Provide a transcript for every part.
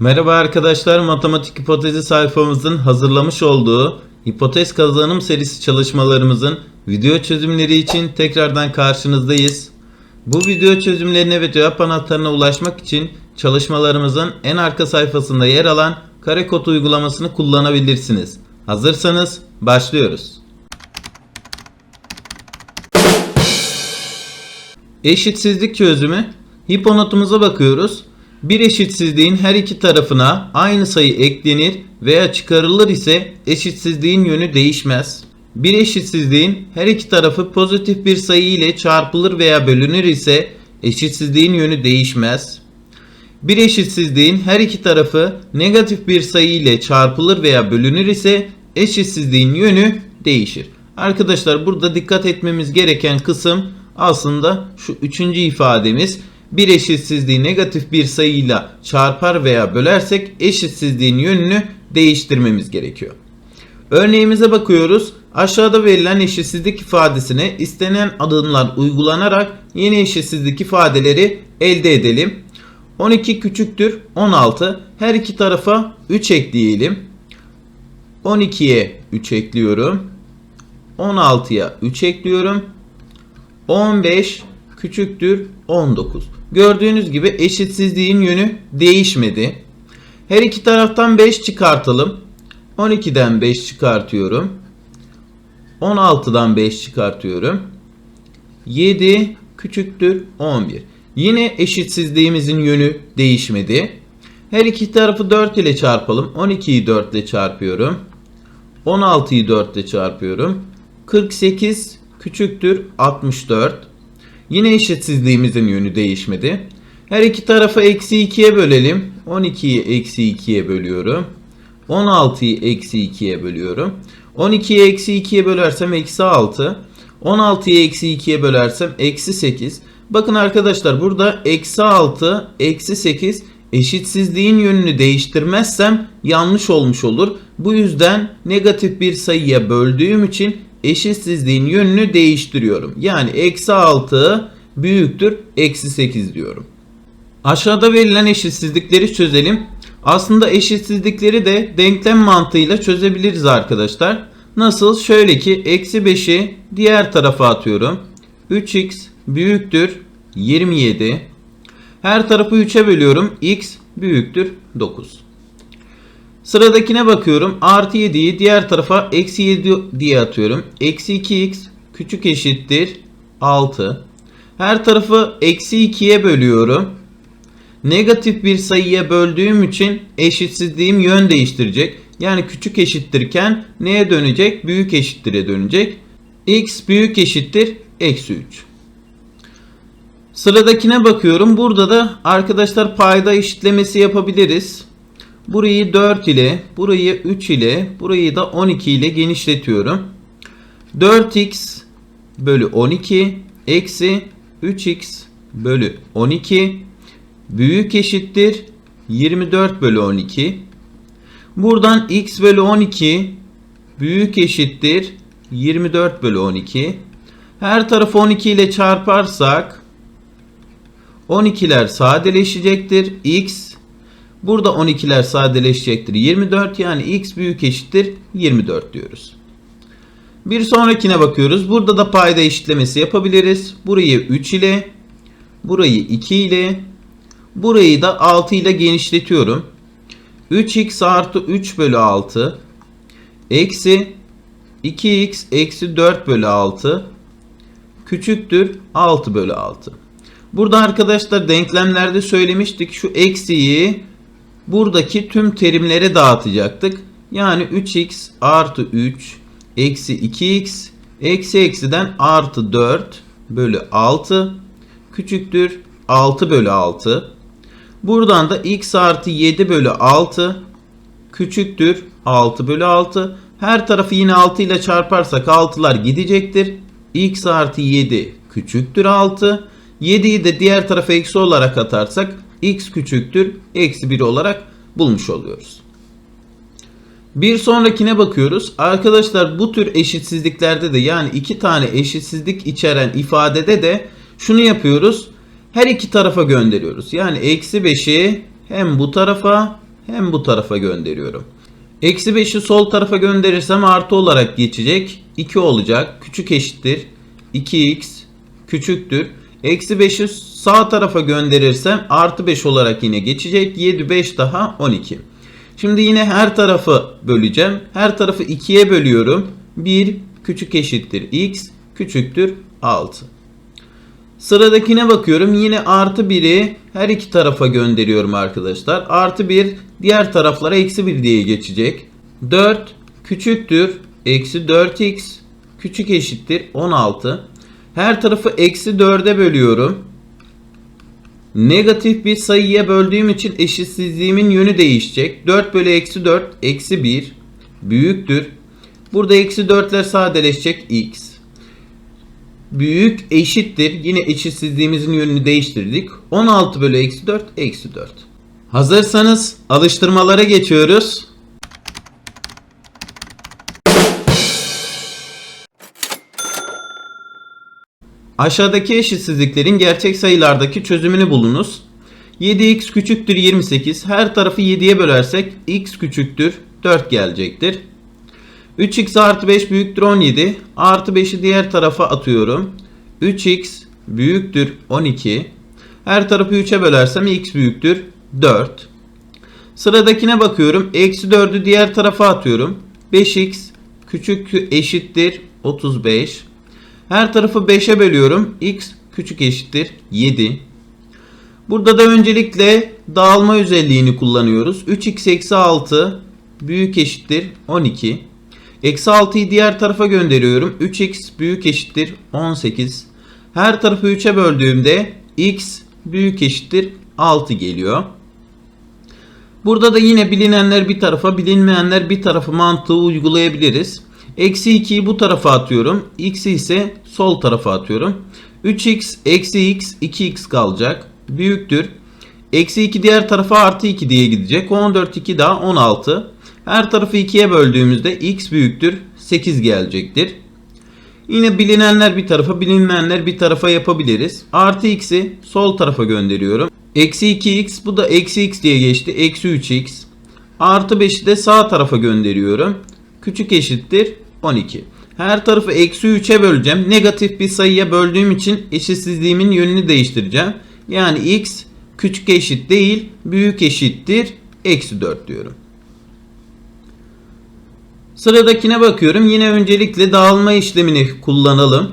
Merhaba arkadaşlar, matematik hipotezi sayfamızın hazırlamış olduğu hipotez kazanım serisi çalışmalarımızın video çözümleri için tekrardan karşınızdayız. Bu video çözümlerine ve cevap anahtarına ulaşmak için çalışmalarımızın en arka sayfasında yer alan kare kod uygulamasını kullanabilirsiniz. Hazırsanız başlıyoruz. Eşitsizlik çözümü. Hiponotumuza bakıyoruz. Bir eşitsizliğin her iki tarafına aynı sayı eklenir veya çıkarılır ise eşitsizliğin yönü değişmez. Bir eşitsizliğin her iki tarafı pozitif bir sayı ile çarpılır veya bölünür ise eşitsizliğin yönü değişmez. Bir eşitsizliğin her iki tarafı negatif bir sayı ile çarpılır veya bölünür ise eşitsizliğin yönü değişir. Arkadaşlar burada dikkat etmemiz gereken kısım aslında şu üçüncü ifademiz. Bir eşitsizliği negatif bir sayıyla çarpar veya bölersek eşitsizliğin yönünü değiştirmemiz gerekiyor. Örneğimize bakıyoruz. Aşağıda verilen eşitsizlik ifadesine istenen adımlar uygulanarak yeni eşitsizlik ifadeleri elde edelim. 12 küçüktür 16. Her iki tarafa 3 ekleyelim. 12'ye 3 ekliyorum. 16'ya 3 ekliyorum. 15 küçüktür 19. Gördüğünüz gibi eşitsizliğin yönü değişmedi. Her iki taraftan 5 çıkartalım. 12'den 5 çıkartıyorum. 16'dan 5 çıkartıyorum. 7 küçüktür 11. Yine eşitsizliğimizin yönü değişmedi. Her iki tarafı 4 ile çarpalım. 12'yi 4 ile çarpıyorum. 16'yı 4 ile çarpıyorum. 48 küçüktür 64. Yine eşitsizliğimizin yönü değişmedi. Her iki tarafı eksi 2'ye bölelim. 12'yi eksi 2'ye bölüyorum. 16'yı eksi 2'ye bölüyorum. 12'yi eksi 2'ye bölersem eksi 6. 16'yı eksi 2'ye bölersem eksi 8. Bakın arkadaşlar burada eksi 6, eksi 8 eşitsizliğin yönünü değiştirmezsem yanlış olmuş olur. Bu yüzden negatif bir sayıya böldüğüm için eşitsizliğin yönünü değiştiriyorum. Yani eksi 6 büyüktür eksi 8 diyorum. Aşağıda verilen eşitsizlikleri çözelim. Aslında eşitsizlikleri de denklem mantığıyla çözebiliriz arkadaşlar. Nasıl? Şöyle ki eksi 5'i diğer tarafa atıyorum. 3x büyüktür 27. Her tarafı 3'e bölüyorum. x büyüktür 9. Sıradakine bakıyorum. Artı 7'yi diğer tarafa eksi 7 diye atıyorum. Eksi 2x küçük eşittir 6. Her tarafı eksi 2'ye bölüyorum. Negatif bir sayıya böldüğüm için eşitsizliğim yön değiştirecek. Yani küçük eşittirken neye dönecek? Büyük eşittire dönecek. x büyük eşittir eksi 3. Sıradakine bakıyorum. Burada da arkadaşlar payda eşitlemesi yapabiliriz. Burayı 4 ile, burayı 3 ile, burayı da 12 ile genişletiyorum. 4x bölü 12 eksi 3x bölü 12 büyük eşittir 24 bölü 12. Buradan x bölü 12 büyük eşittir 24 bölü 12. Her tarafı 12 ile çarparsak 12'ler sadeleşecektir. x Burada 12'ler sadeleşecektir. 24 yani x büyük eşittir 24 diyoruz. Bir sonrakine bakıyoruz. Burada da payda eşitlemesi yapabiliriz. Burayı 3 ile, burayı 2 ile, burayı da 6 ile genişletiyorum. 3x artı 3 bölü 6 eksi 2x eksi 4 bölü 6 küçüktür 6 bölü 6. Burada arkadaşlar denklemlerde söylemiştik. Şu eksiyi buradaki tüm terimlere dağıtacaktık. Yani 3x artı 3 eksi 2x eksi eksiden artı 4 bölü 6 küçüktür 6 bölü 6. Buradan da x artı 7 bölü 6 küçüktür 6 bölü 6. Her tarafı yine 6 ile çarparsak 6'lar gidecektir. x artı 7 küçüktür 6. 7'yi de diğer tarafa eksi olarak atarsak x küçüktür eksi 1 olarak bulmuş oluyoruz. Bir sonrakine bakıyoruz. Arkadaşlar bu tür eşitsizliklerde de yani iki tane eşitsizlik içeren ifadede de şunu yapıyoruz. Her iki tarafa gönderiyoruz. Yani eksi 5'i hem bu tarafa hem bu tarafa gönderiyorum. Eksi 5'i sol tarafa gönderirsem artı olarak geçecek. 2 olacak. Küçük eşittir. 2x küçüktür. Eksi 5'i sağ tarafa gönderirsem artı 5 olarak yine geçecek. 7 5 daha 12. Şimdi yine her tarafı böleceğim. Her tarafı 2'ye bölüyorum. 1 küçük eşittir x küçüktür 6. Sıradakine bakıyorum. Yine artı 1'i her iki tarafa gönderiyorum arkadaşlar. Artı 1 diğer taraflara eksi 1 diye geçecek. 4 küçüktür. Eksi 4x küçük eşittir 16. Her tarafı eksi 4'e bölüyorum. Negatif bir sayıya böldüğüm için eşitsizliğimin yönü değişecek. 4 bölü eksi 4 eksi 1 büyüktür. Burada eksi 4'ler sadeleşecek x büyük eşittir. Yine eşitsizliğimizin yönünü değiştirdik. 16 bölü eksi 4 eksi 4. Hazırsanız alıştırmalara geçiyoruz. Aşağıdaki eşitsizliklerin gerçek sayılardaki çözümünü bulunuz. 7x küçüktür 28. Her tarafı 7'ye bölersek x küçüktür 4 gelecektir. 3x artı 5 büyüktür 17. Artı 5'i diğer tarafa atıyorum. 3x büyüktür 12. Her tarafı 3'e bölersem x büyüktür 4. Sıradakine bakıyorum. Eksi 4'ü diğer tarafa atıyorum. 5x küçük eşittir 35. Her tarafı 5'e bölüyorum. x küçük eşittir 7. Burada da öncelikle dağılma özelliğini kullanıyoruz. 3x eksi 6 büyük eşittir 12. Eksi 6'yı diğer tarafa gönderiyorum. 3x büyük eşittir 18. Her tarafı 3'e böldüğümde x büyük eşittir 6 geliyor. Burada da yine bilinenler bir tarafa bilinmeyenler bir tarafa mantığı uygulayabiliriz. Eksi 2'yi bu tarafa atıyorum. X'i ise sol tarafa atıyorum. 3x eksi x 2x kalacak. Büyüktür. Eksi 2 diğer tarafa artı 2 diye gidecek. 14 2 daha 16. Her tarafı 2'ye böldüğümüzde x büyüktür 8 gelecektir. Yine bilinenler bir tarafa bilinmeyenler bir tarafa yapabiliriz. Artı x'i sol tarafa gönderiyorum. Eksi 2x bu da eksi x diye geçti. Eksi 3x. Artı 5'i de sağ tarafa gönderiyorum. Küçük eşittir 12. Her tarafı eksi 3'e böleceğim. Negatif bir sayıya böldüğüm için eşitsizliğimin yönünü değiştireceğim. Yani x küçük eşit değil büyük eşittir eksi 4 diyorum. Sıradakine bakıyorum. Yine öncelikle dağılma işlemini kullanalım.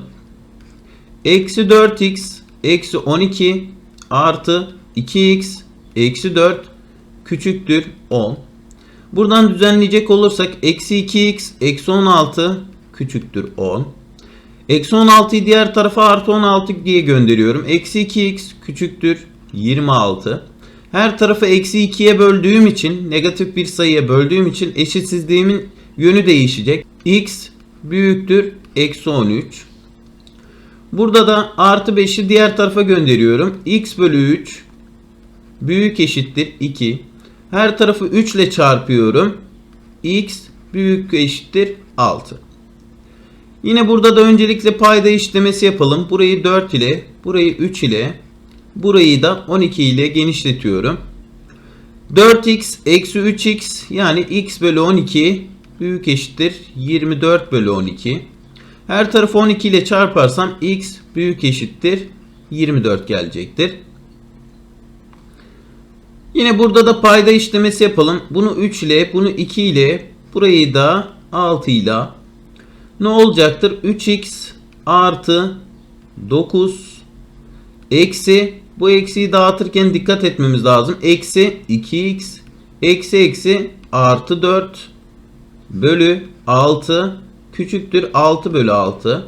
Eksi 4x eksi 12 artı 2x eksi 4 küçüktür 10. Buradan düzenleyecek olursak eksi 2x eksi 16 küçüktür 10. Eksi 16'yı diğer tarafa artı 16 diye gönderiyorum. Eksi 2x küçüktür 26. Her tarafı eksi 2'ye böldüğüm için negatif bir sayıya böldüğüm için eşitsizliğimin yönü değişecek. x büyüktür eksi 13. Burada da artı 5'i diğer tarafa gönderiyorum. x bölü 3 büyük eşittir 2. Her tarafı 3 ile çarpıyorum. x büyük eşittir 6. Yine burada da öncelikle payda işlemesi yapalım. Burayı 4 ile, burayı 3 ile, burayı da 12 ile genişletiyorum. 4x eksi 3x yani x bölü 12 büyük eşittir 24 bölü 12. Her tarafı 12 ile çarparsam x büyük eşittir 24 gelecektir. Yine burada da payda işlemesi yapalım. Bunu 3 ile, bunu 2 ile, burayı da 6 ile. Ne olacaktır? 3x artı 9 eksi bu eksiyi dağıtırken dikkat etmemiz lazım. Eksi 2x eksi eksi artı 4 bölü 6 küçüktür 6 bölü 6.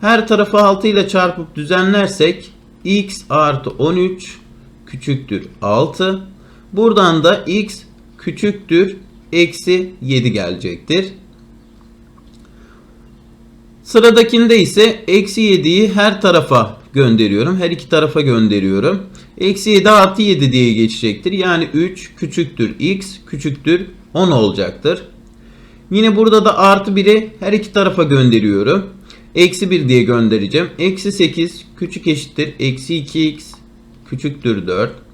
Her tarafı 6 ile çarpıp düzenlersek x artı 13 küçüktür 6. Buradan da x küçüktür eksi 7 gelecektir. Sıradakinde ise eksi 7'yi her tarafa gönderiyorum. Her iki tarafa gönderiyorum. Eksi 7 artı 7 diye geçecektir. Yani 3 küçüktür x küçüktür 10 olacaktır. Yine burada da artı 1'i her iki tarafa gönderiyorum. Eksi 1 diye göndereceğim. Eksi 8 küçük eşittir. Eksi 2x küçüktür 4.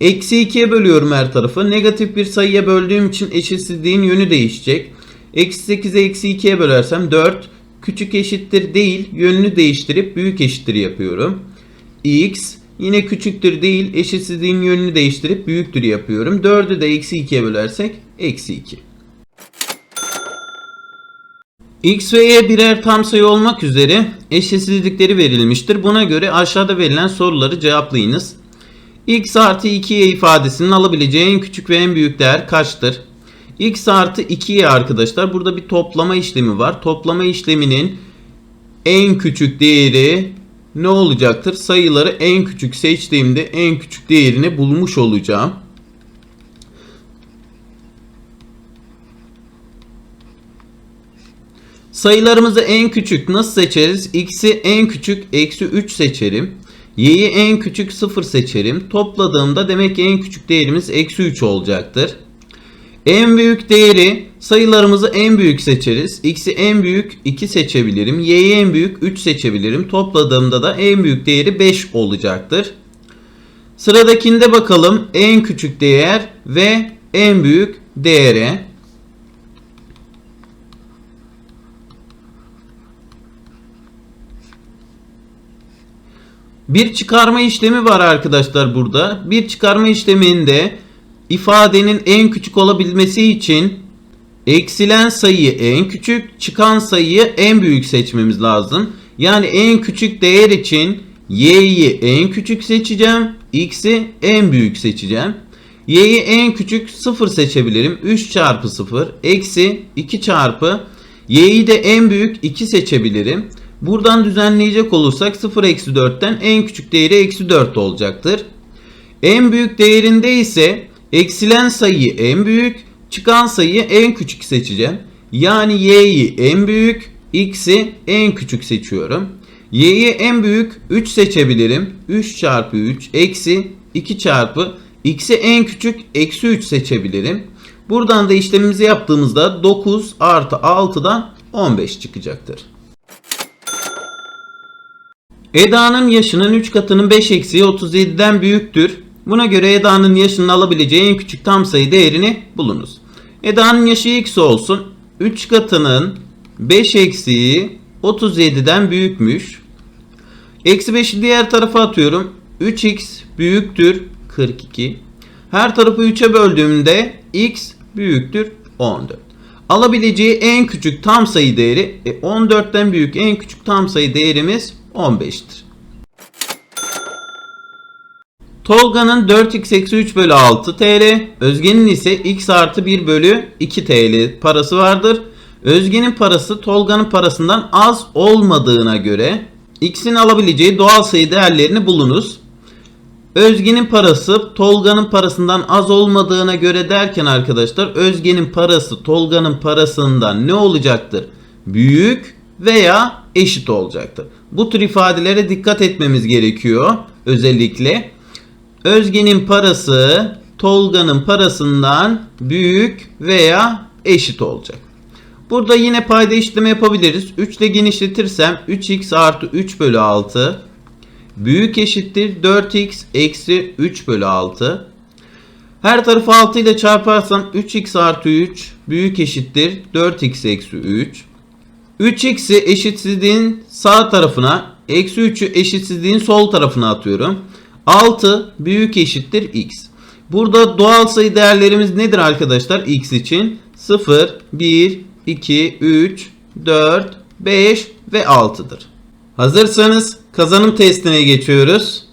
Eksi 2'ye bölüyorum her tarafı. Negatif bir sayıya böldüğüm için eşitsizliğin yönü değişecek. Eksi 8'e eksi 2'ye bölersem 4. Küçük eşittir değil yönünü değiştirip büyük eşittir yapıyorum. X yine küçüktür değil eşitsizliğin yönünü değiştirip büyüktür yapıyorum. 4'ü de eksi 2'ye bölersek eksi 2. X ve Y birer tam sayı olmak üzere eşitsizlikleri verilmiştir. Buna göre aşağıda verilen soruları cevaplayınız. X artı 2Y ifadesinin alabileceği en küçük ve en büyük değer kaçtır? X artı 2Y arkadaşlar burada bir toplama işlemi var. Toplama işleminin en küçük değeri ne olacaktır? Sayıları en küçük seçtiğimde en küçük değerini bulmuş olacağım. Sayılarımızı en küçük nasıl seçeriz? X'i en küçük eksi 3 seçerim. Y'yi en küçük 0 seçerim. Topladığımda demek ki en küçük değerimiz eksi 3 olacaktır. En büyük değeri sayılarımızı en büyük seçeriz. X'i en büyük 2 seçebilirim. Y'yi en büyük 3 seçebilirim. Topladığımda da en büyük değeri 5 olacaktır. Sıradakinde bakalım en küçük değer ve en büyük değere. Bir çıkarma işlemi var arkadaşlar burada. Bir çıkarma işleminde ifadenin en küçük olabilmesi için eksilen sayıyı en küçük, çıkan sayıyı en büyük seçmemiz lazım. Yani en küçük değer için y'yi en küçük seçeceğim, x'i en büyük seçeceğim. y'yi en küçük 0 seçebilirim. 3 çarpı 0 eksi 2 çarpı y'yi de en büyük 2 seçebilirim. Buradan düzenleyecek olursak 0 eksi 4'ten en küçük değeri eksi 4 olacaktır. En büyük değerinde ise eksilen sayıyı en büyük, çıkan sayıyı en küçük seçeceğim. Yani y'yi en büyük, x'i en küçük seçiyorum. y'yi en büyük 3 seçebilirim. 3 çarpı 3 eksi 2 çarpı x'i en küçük eksi 3 seçebilirim. Buradan da işlemimizi yaptığımızda 9 artı 6'dan 15 çıkacaktır. Eda'nın yaşının 3 katının 5 eksiği 37'den büyüktür. Buna göre Eda'nın yaşının alabileceği en küçük tam sayı değerini bulunuz. Eda'nın yaşı x olsun. 3 katının 5 eksiği 37'den büyükmüş. Eksi 5'i diğer tarafa atıyorum. 3x büyüktür 42. Her tarafı 3'e böldüğümde x büyüktür 14. Alabileceği en küçük tam sayı değeri 14'ten büyük en küçük tam sayı değerimiz 15'tir. Tolga'nın 4x eksi 3 bölü 6 TL, Özge'nin ise x artı 1 bölü 2 TL parası vardır. Özge'nin parası Tolga'nın parasından az olmadığına göre x'in alabileceği doğal sayı değerlerini bulunuz. Özge'nin parası Tolga'nın parasından az olmadığına göre derken arkadaşlar Özge'nin parası Tolga'nın parasından ne olacaktır? Büyük veya eşit olacaktır. Bu tür ifadelere dikkat etmemiz gerekiyor özellikle. Özge'nin parası Tolga'nın parasından büyük veya eşit olacak. Burada yine payda işlemi yapabiliriz. 3 ile genişletirsem 3x artı 3 bölü 6 büyük eşittir 4x eksi 3 bölü 6. Her tarafı 6 ile çarparsam 3x artı 3 büyük eşittir 4x eksi 3. 3x'i eşitsizliğin sağ tarafına, eksi 3'ü eşitsizliğin sol tarafına atıyorum. 6 büyük eşittir x. Burada doğal sayı değerlerimiz nedir arkadaşlar x için? 0, 1, 2, 3, 4, 5 ve 6'dır. Hazırsanız kazanım testine geçiyoruz.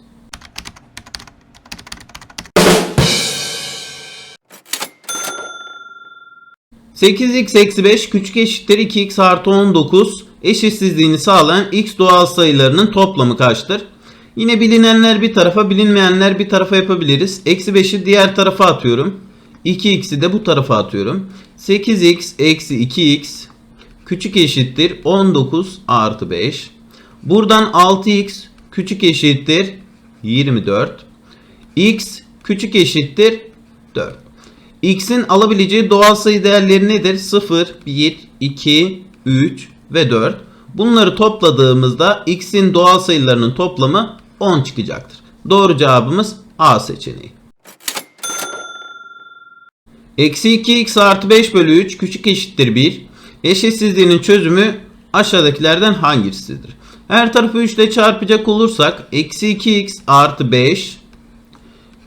8x eksi 5 küçük eşittir 2x artı 19 eşitsizliğini sağlayan x doğal sayılarının toplamı kaçtır? Yine bilinenler bir tarafa bilinmeyenler bir tarafa yapabiliriz. Eksi 5'i diğer tarafa atıyorum. 2x'i de bu tarafa atıyorum. 8x eksi 2x küçük eşittir 19 artı 5. Buradan 6x küçük eşittir 24. x küçük eşittir 4. X'in alabileceği doğal sayı değerleri nedir? 0, 1, 2, 3 ve 4. Bunları topladığımızda X'in doğal sayılarının toplamı 10 çıkacaktır. Doğru cevabımız A seçeneği. Eksi 2x artı 5 bölü 3 küçük eşittir 1. Eşitsizliğinin çözümü aşağıdakilerden hangisidir? Her tarafı 3 ile çarpacak olursak eksi 2x artı 5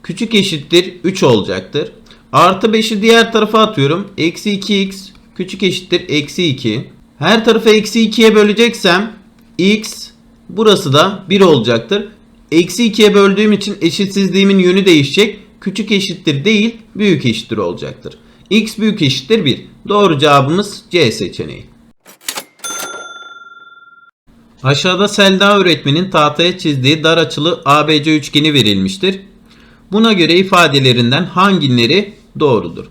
küçük eşittir 3 olacaktır. Artı 5'i diğer tarafa atıyorum. Eksi 2x küçük eşittir eksi 2. Her tarafı eksi 2'ye böleceksem x burası da 1 olacaktır. Eksi 2'ye böldüğüm için eşitsizliğimin yönü değişecek. Küçük eşittir değil büyük eşittir olacaktır. x büyük eşittir 1. Doğru cevabımız C seçeneği. Aşağıda Selda öğretmenin tahtaya çizdiği dar açılı ABC üçgeni verilmiştir. Buna göre ifadelerinden hangileri doğrudur?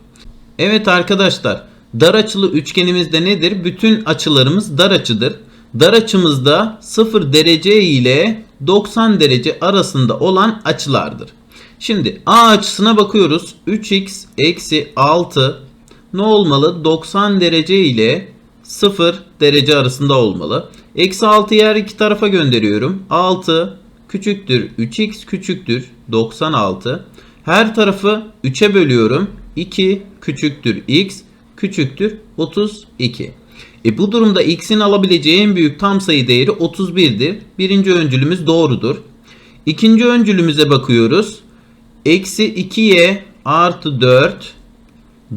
Evet arkadaşlar, dar açılı üçgenimizde nedir? Bütün açılarımız dar açıdır. Dar açımızda 0 derece ile 90 derece arasında olan açılardır. Şimdi A açısına bakıyoruz. 3x eksi 6 ne olmalı? 90 derece ile 0 derece arasında olmalı. Eksi 6'yı her iki tarafa gönderiyorum. 6 küçüktür 3x küçüktür 96. Her tarafı 3'e bölüyorum. 2 küçüktür x küçüktür 32. E bu durumda x'in alabileceği en büyük tam sayı değeri 31'dir. Birinci öncülümüz doğrudur. İkinci öncülümüze bakıyoruz. Eksi 2y artı 4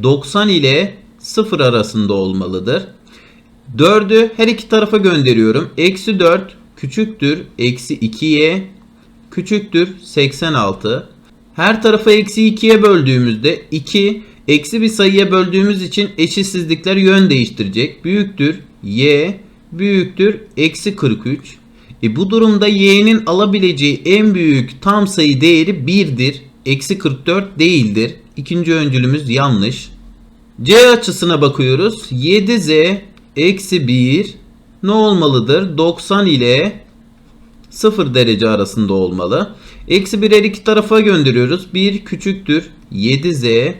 90 ile 0 arasında olmalıdır. 4'ü her iki tarafa gönderiyorum. Eksi 4 küçüktür. Eksi 2y küçüktür. 86. Her tarafı eksi 2'ye böldüğümüzde 2 eksi bir sayıya böldüğümüz için eşitsizlikler yön değiştirecek. Büyüktür y büyüktür eksi 43. E bu durumda y'nin alabileceği en büyük tam sayı değeri 1'dir. Eksi 44 değildir. İkinci öncülümüz yanlış. C açısına bakıyoruz. 7z eksi 1 ne olmalıdır? 90 ile 0 derece arasında olmalı. Eksi 1 her iki tarafa gönderiyoruz. 1 küçüktür 7z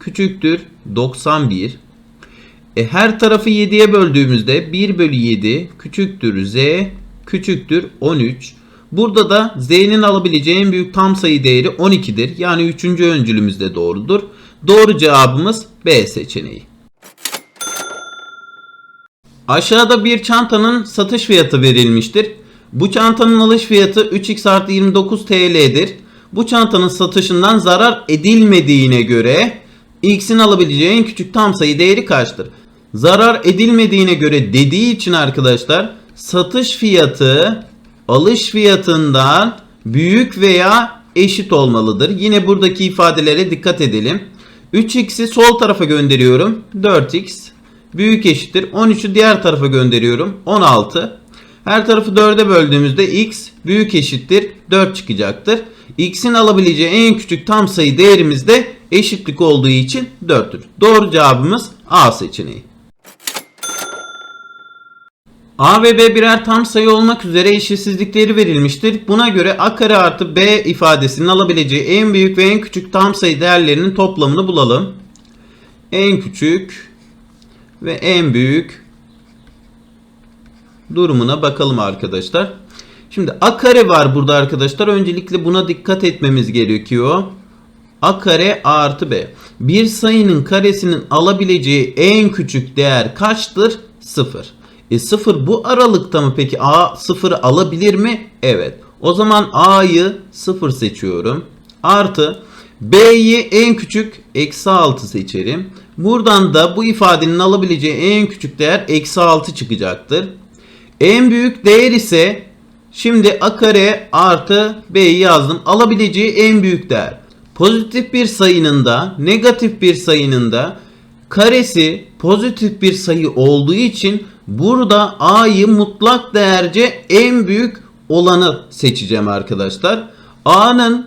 küçüktür 91. E, her tarafı 7'ye böldüğümüzde 1 bölü 7 küçüktür z küçüktür 13. Burada da z'nin alabileceği en büyük tam sayı değeri 12'dir. Yani 3. öncülümüz de doğrudur. Doğru cevabımız B seçeneği. Aşağıda bir çantanın satış fiyatı verilmiştir. Bu çantanın alış fiyatı 3x artı 29 TL'dir. Bu çantanın satışından zarar edilmediğine göre x'in alabileceği en küçük tam sayı değeri kaçtır? Zarar edilmediğine göre dediği için arkadaşlar satış fiyatı alış fiyatından büyük veya eşit olmalıdır. Yine buradaki ifadelere dikkat edelim. 3x'i sol tarafa gönderiyorum. 4x büyük eşittir. 13'ü diğer tarafa gönderiyorum. 16. Her tarafı 4'e böldüğümüzde x büyük eşittir 4 çıkacaktır. x'in alabileceği en küçük tam sayı değerimiz de eşitlik olduğu için 4'tür. Doğru cevabımız A seçeneği. A ve B birer tam sayı olmak üzere eşitsizlikleri verilmiştir. Buna göre A kare artı B ifadesinin alabileceği en büyük ve en küçük tam sayı değerlerinin toplamını bulalım. En küçük ve en büyük durumuna bakalım arkadaşlar. Şimdi a kare var burada arkadaşlar. Öncelikle buna dikkat etmemiz gerekiyor. a kare artı b. Bir sayının karesinin alabileceği en küçük değer kaçtır? 0. E 0 bu aralıkta mı peki? a 0'ı alabilir mi? Evet. O zaman a'yı 0 seçiyorum. Artı b'yi en küçük eksi 6 seçerim. Buradan da bu ifadenin alabileceği en küçük değer eksi 6 çıkacaktır. En büyük değer ise şimdi a kare artı b'yi yazdım. Alabileceği en büyük değer. Pozitif bir sayının da negatif bir sayının da karesi pozitif bir sayı olduğu için burada a'yı mutlak değerce en büyük olanı seçeceğim arkadaşlar. a'nın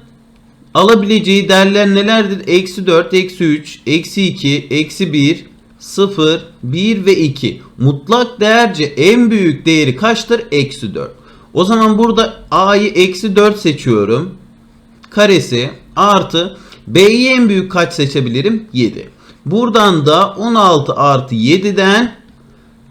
alabileceği değerler nelerdir? Eksi 4, eksi 3, eksi 2, eksi 1, 0, 1 ve 2. Mutlak değerce en büyük değeri kaçtır? Eksi 4. O zaman burada a'yı eksi 4 seçiyorum. Karesi artı b'yi en büyük kaç seçebilirim? 7. Buradan da 16 artı 7'den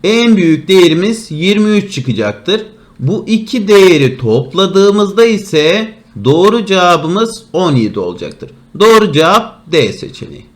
en büyük değerimiz 23 çıkacaktır. Bu iki değeri topladığımızda ise doğru cevabımız 17 olacaktır. Doğru cevap D seçeneği.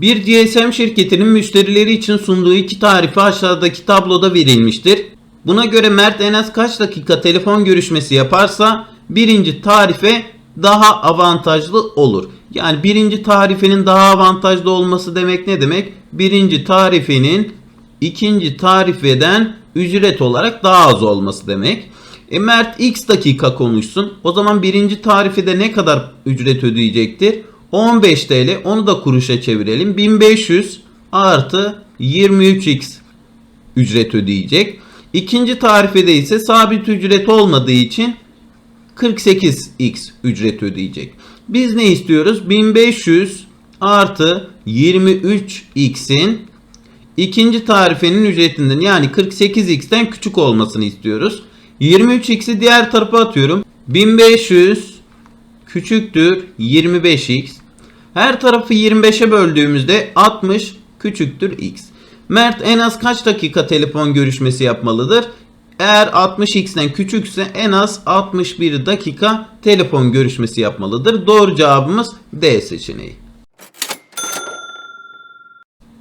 Bir GSM şirketinin müşterileri için sunduğu iki tarifi aşağıdaki tabloda verilmiştir. Buna göre Mert en az kaç dakika telefon görüşmesi yaparsa birinci tarife daha avantajlı olur. Yani birinci tarifenin daha avantajlı olması demek ne demek? Birinci tarifenin ikinci tarifeden ücret olarak daha az olması demek. E Mert x dakika konuşsun. O zaman birinci tarifede ne kadar ücret ödeyecektir? 15 TL onu da kuruşa çevirelim. 1500 artı 23x ücret ödeyecek. İkinci tarifede ise sabit ücret olmadığı için 48x ücret ödeyecek. Biz ne istiyoruz? 1500 artı 23x'in ikinci tarifenin ücretinden yani 48x'ten küçük olmasını istiyoruz. 23x'i diğer tarafa atıyorum. 1500 küçüktür 25x. Her tarafı 25'e böldüğümüzde 60 küçüktür x. Mert en az kaç dakika telefon görüşmesi yapmalıdır? Eğer 60x'ten küçükse en az 61 dakika telefon görüşmesi yapmalıdır. Doğru cevabımız D seçeneği.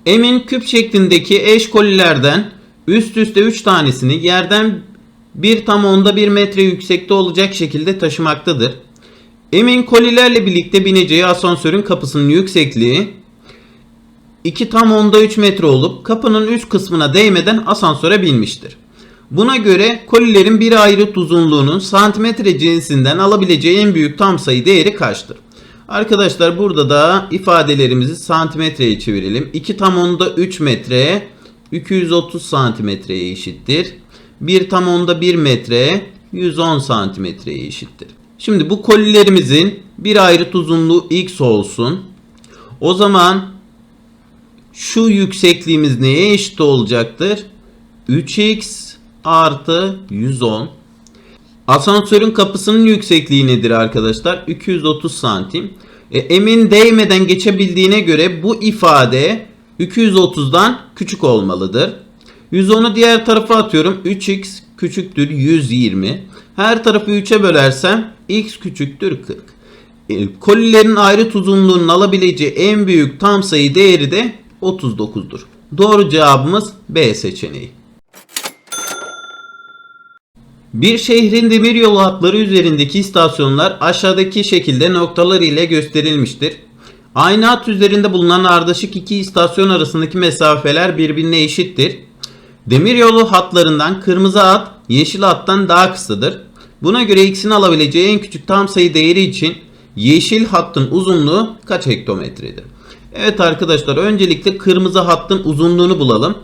Emin küp şeklindeki eş kolilerden üst üste 3 tanesini yerden bir tam onda 1 metre yüksekte olacak şekilde taşımaktadır. Emin kolilerle birlikte bineceği asansörün kapısının yüksekliği 2 tam onda 3 metre olup kapının üst kısmına değmeden asansöre binmiştir. Buna göre kolilerin bir ayrıt uzunluğunun santimetre cinsinden alabileceği en büyük tam sayı değeri kaçtır? Arkadaşlar burada da ifadelerimizi santimetreye çevirelim. 2 tam onda 3 metre 230 santimetreye eşittir. 1 tam onda 1 metre 110 santimetreye eşittir. Şimdi bu kolilerimizin bir ayrıt uzunluğu x olsun. O zaman şu yüksekliğimiz neye eşit olacaktır? 3x artı 110. Asansörün kapısının yüksekliği nedir arkadaşlar? 230 santim. E, emin değmeden geçebildiğine göre bu ifade 230'dan küçük olmalıdır. 110'u diğer tarafa atıyorum. 3x küçüktür 120. Her tarafı 3'e bölersem x küçüktür 40. E, kolilerin ayrıt uzunluğunun alabileceği en büyük tam sayı değeri de 39'dur. Doğru cevabımız B seçeneği. Bir şehrin demiryolu hatları üzerindeki istasyonlar aşağıdaki şekilde noktalar ile gösterilmiştir. Aynı hat üzerinde bulunan ardışık iki istasyon arasındaki mesafeler birbirine eşittir. Demiryolu hatlarından kırmızı hat yeşil hattan daha kısadır. Buna göre x'in alabileceği en küçük tam sayı değeri için yeşil hattın uzunluğu kaç hektometredir? Evet arkadaşlar öncelikle kırmızı hattın uzunluğunu bulalım.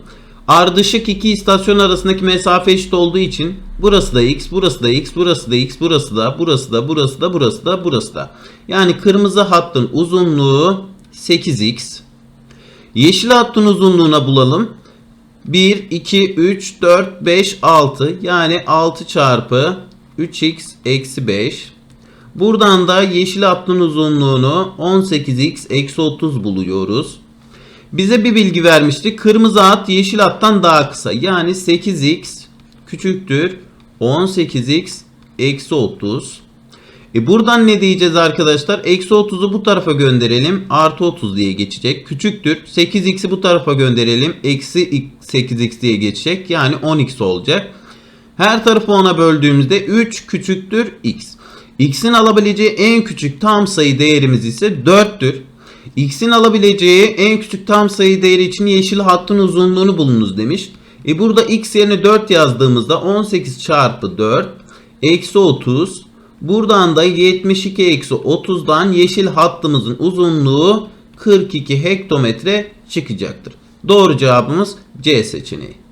Ardışık iki istasyon arasındaki mesafe eşit olduğu için burası da x, burası da x, burası da x, burası da, burası da, burası da, burası da, burası da. Yani kırmızı hattın uzunluğu 8x. Yeşil hattın uzunluğuna bulalım. 1, 2, 3, 4, 5, 6 yani 6 çarpı 3x eksi 5. Buradan da yeşil hattın uzunluğunu 18x eksi 30 buluyoruz. Bize bir bilgi vermişti. Kırmızı hat yeşil hattan daha kısa. Yani 8x küçüktür 18x eksi 30. E buradan ne diyeceğiz arkadaşlar? Eksi 30'u bu tarafa gönderelim. Artı 30 diye geçecek. Küçüktür. 8x'i bu tarafa gönderelim. Eksi 8x diye geçecek. Yani 10x olacak. Her tarafı 10'a böldüğümüzde 3 küçüktür x. x'in alabileceği en küçük tam sayı değerimiz ise 4'tür. X'in alabileceği en küçük tam sayı değeri için yeşil hattın uzunluğunu bulunuz demiş. E burada x yerine 4 yazdığımızda 18 çarpı 4 eksi 30. Buradan da 72 eksi 30'dan yeşil hattımızın uzunluğu 42 hektometre çıkacaktır. Doğru cevabımız C seçeneği.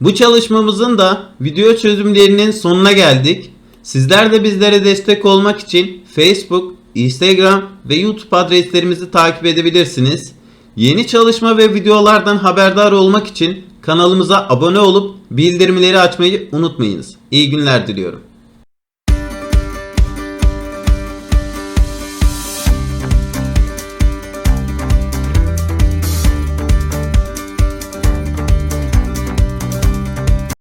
Bu çalışmamızın da video çözümlerinin sonuna geldik. Sizler de bizlere destek olmak için Facebook, Instagram ve YouTube adreslerimizi takip edebilirsiniz. Yeni çalışma ve videolardan haberdar olmak için kanalımıza abone olup bildirimleri açmayı unutmayınız. İyi günler diliyorum.